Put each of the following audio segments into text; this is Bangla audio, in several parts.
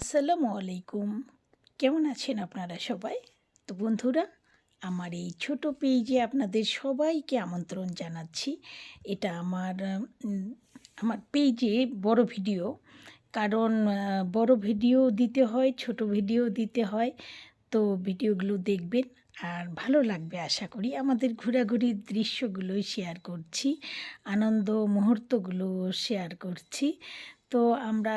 আসসালামু আলাইকুম। কেমন আছেন আপনারা সবাই? তো বন্ধুরা, আমার এই ছোট পেজে আপনাদের সবাইকে আমন্ত্রণ জানাচ্ছি। এটা আমার আমার পেজে বড় ভিডিও। কারণ বড় ভিডিও দিতে হয়, ছোট ভিডিও দিতে হয়। তো ভিডিওগুলো দেখবেন আর ভালো লাগবে আশা করি। আমাদের ঘোরাঘুরির দৃশ্যগুলোই শেয়ার করছি, আনন্দ মুহূর্তগুলো শেয়ার করছি। তো আমরা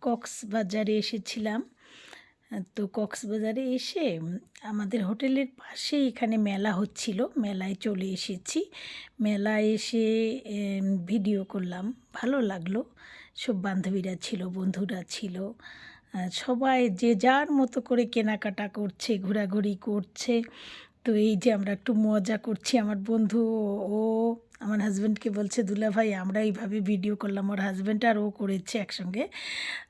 কক্সবাজারে এসেছিলাম। তো কক্সবাজারে এসে আমাদের হোটেলের পাশে এখানে মেলা হচ্ছিল, মেলায় চলে এসেছি। মেলায় এসে ভিডিও করলাম। ভালো লাগল। সব বান্ধবীরা ছিল, বন্ধুরা ছিল। সবাই যে যার মতো করে কেনাকাটা করছে, ঘোরাঘুরি করছে তো এই যে আমরা একটু মজা করছি, আমার বন্ধু ও আমার হাজব্যান্ডকে বলছে, দুলা ভাই, আমরা এইভাবে ভিডিও করলাম, ওর হাজব্যান্ড আর ও করেছে একসঙ্গে।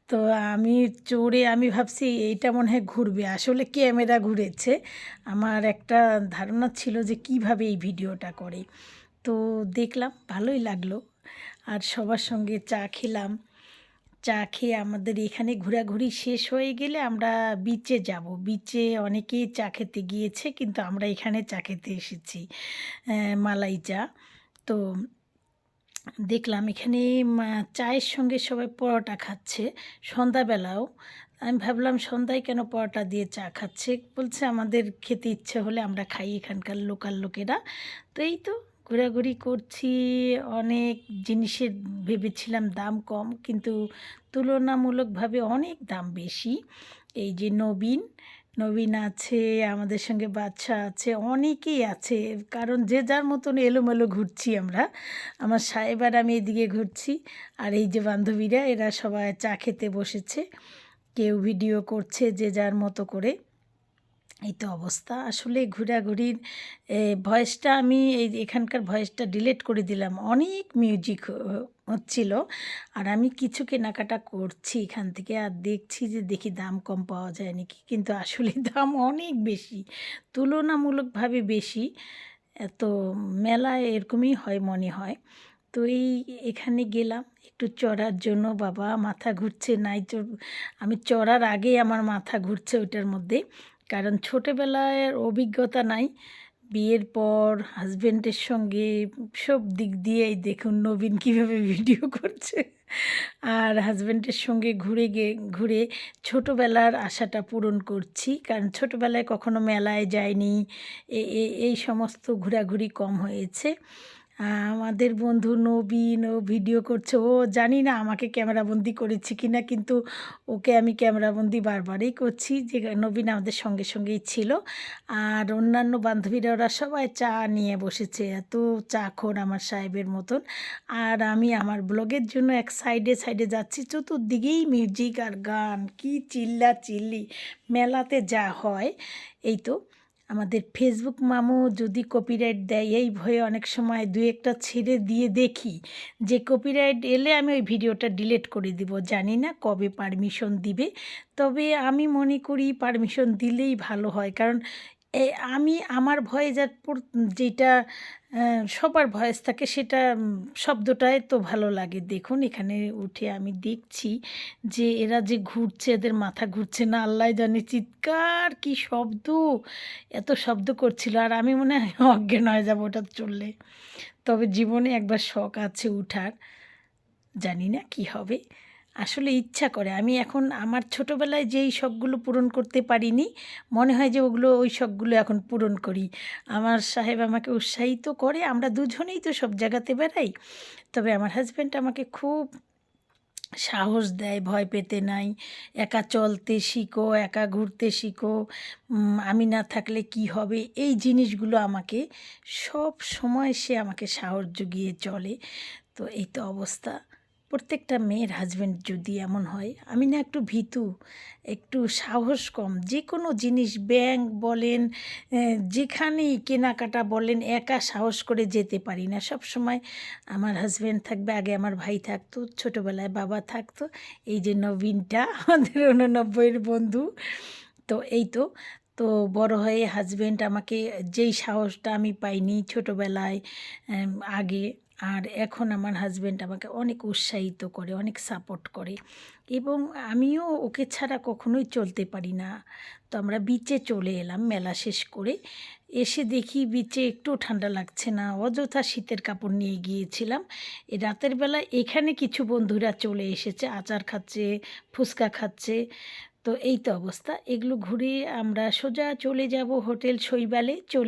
তো আমি চড়ে আমি ভাবছি, এইটা মনে হয় ঘুরবে। আসলে ক্যামেরা ঘুরেছে। আমার একটা ধারণা ছিল যে কীভাবে এই ভিডিওটা করে। তো দেখলাম, ভালোই লাগল। আর সবার সঙ্গে চা খেলাম। চা খেয়ে আমাদের এখানে ঘোরাঘুরি শেষ হয়ে গেলে আমরা বিচে যাব। বিচে অনেকেই চা খেতে গিয়েছে, কিন্তু আমরা এখানে চা খেতে এসেছি মালাই চা। তো দেখলাম এখানে চায়ের সঙ্গে সবাই পরোটা খাচ্ছে, সন্ধ্যাবেলাও। আমি ভাবলাম, সন্ধ্যায় কেন পরোটা দিয়ে চা খাচ্ছে? বলছে, আমাদের খেতে ইচ্ছে হলে আমরা খাই এখানকার লোকাল লোকেরা। তো এই তো ঘোরাঘুরি করছি, অনেক জিনিসের ভেবেছিলাম দাম কম, কিন্তু তুলনামূলকভাবে অনেক দাম বেশি। এই যে নবীন নবীন আছে, আমাদের সঙ্গে বাচ্চা আছে, অনেকেই আছে, কারণ যে যার মতন এলোমেলো ঘুরছি আমরা। আমার সাহেব আর আমি এদিকে ঘুরছি, আর এই যে বান্ধবীরা, এরা সবাই চা খেতে বসেছে। কেউ ভিডিও করছে যে যার মতো করে। এই তো অবস্থা। আসলে ঘোরাঘুরির ভয়েসটা আমি এই এখানকার ভয়েসটা ডিলিট করে দিলাম। অনেক মিউজিক হচ্ছিল আর আমি কিছু কেনাকাটা করছি এখান থেকে আর দেখছি যে দেখি দাম কম পাওয়া যায় নাকি। কিন্তু আসলে দাম অনেক বেশি, তুলনামূলকভাবে বেশি। এত মেলায় এরকমই হয় মনে হয়। তো এই এখানে গেলাম, একটু চড়ার জন্য। বাবা মাথা ঘুরছে, নাই আমি চড়ার আগেই আমার মাথা ঘুরছে ওইটার মধ্যে। কারণ ছোটোবেলায় অভিজ্ঞতা নাই। বিয়ের পর হাজবেন্ডের সঙ্গে সব দিক দিয়েই দেখুন নবীন কীভাবে ভিডিও করছে। আর হাজবেন্ডের সঙ্গে ঘুরে গে, ঘুরে ছোটোবেলার আশাটা পূরণ করছি। কারণ ছোটোবেলায় কখনো মেলায় যায়নি এই সমস্ত ঘোরাঘুরি কম হয়েছে। আমাদের বন্ধু নবীন ও ভিডিও করছে। ও জানি না আমাকে ক্যামেরাবন্দি করেছে কি না কিন্তু ওকে আমি ক্যামেরাবন্দি বারবারই করছি। যে নবীন আমাদের সঙ্গে সঙ্গেই ছিল। আর অন্যান্য বান্ধবীরা, ওরা সবাই চা নিয়ে বসেছে, এত চা খোর আমার সাহেবের মতন। আর আমি আমার ব্লগের জন্য এক সাইডে সাইডে যাচ্ছি। চতুর্দিকেই মিউজিক আর গান, কি চিল্লা চিল্লি মেলাতে যা হয়, এই তো। আমাদের ফেসবুক মামু যদি কপিরাইট দেয়, এই ভয়ে অনেক সময় দু একটা ছেড়ে দিয়ে দেখি যে কপিরাইট এলে আমি ওই ভিডিওটা ডিলেট করে দিব। জানি না কবে পারমিশন দিবে। তবে আমি মনে করি পারমিশন দিলেই ভালো হয়। কারণ আমি আমার পুর- যেটা সবার ভয়েস থাকে সেটা শব্দটাই তো ভালো লাগে। দেখুন, এখানে উঠে আমি দেখছি যে এরা যে ঘুরছে, এদের মাথা ঘুরছে না আল্লাহ জানে চিৎকার, কি শব্দ! এত শব্দ করছিল, আর আমি মনে হয় অজ্ঞান হয়ে যাব ওটা চললে। তবে জীবনে একবার শখ আছে উঠার, জানি না কি হবে। আসলে ইচ্ছা করে। আমি এখন আমার ছোটোবেলায় যেই শখগুলো পূরণ করতে পারিনি, মনে হয় যে ওগুলো, ওই শখগুলো এখন পূরণ করি। আমার সাহেব আমাকে উৎসাহিত করে, আমরা দুজনেই তো সব জায়গাতে বেড়াই। তবে আমার হাজব্যান্ড আমাকে খুব সাহস দেয়, ভয় পেতে নাই। একা চলতে শিখো, একা ঘুরতে শিখো আমি না থাকলে কি হবে? এই জিনিসগুলো আমাকে, সব সময় সে আমাকে সাহস জুগিয়ে চলে। তো এই তো অবস্থা। প্রত্যেকটা মেয়ের হাজব্যান্ড যদি এমন হয়, আমি না একটু ভীতু, একটু সাহস কম। যে কোনো জিনিস ব্যাংক বলেন যেখানেই কেনাকাটা বলেন, একা সাহস করে যেতে পারি না। সব সময় আমার হাজব্যান্ড থাকবে, আগে আমার ভাই থাকতো, ছোটোবেলায় বাবা থাকতো। এই যে নবীনটা, আমাদের উননব্বইয়ের বন্ধু। তো এই তো তো বড় হয়ে হাজব্যান্ড আমাকে যেই সাহসটা আমি পাইনি ছোটোবেলায় আগে আর এখন আমার হাজব্যান্ড আমাকে অনেক উৎসাহিত করে, অনেক সাপোর্ট করে এবং আমিও ওকে ছাড়া কখনোই চলতে পারি না। তো আমরা বিচে চলে এলাম, মেলা শেষ করে। এসে দেখি বিচে একটু ঠান্ডা লাগছে না, অযথা শীতের কাপড় নিয়ে গিয়েছিলাম। এ রাতের বেলা এখানে কিছু বন্ধুরা চলে এসেছে, আচার খাচ্ছে, ফুচকা খাচ্ছে। তো এই তো অবস্থা। এগুলো ঘুরে আমরা সোজা চলে যাব হোটেল শৈবালে, চলে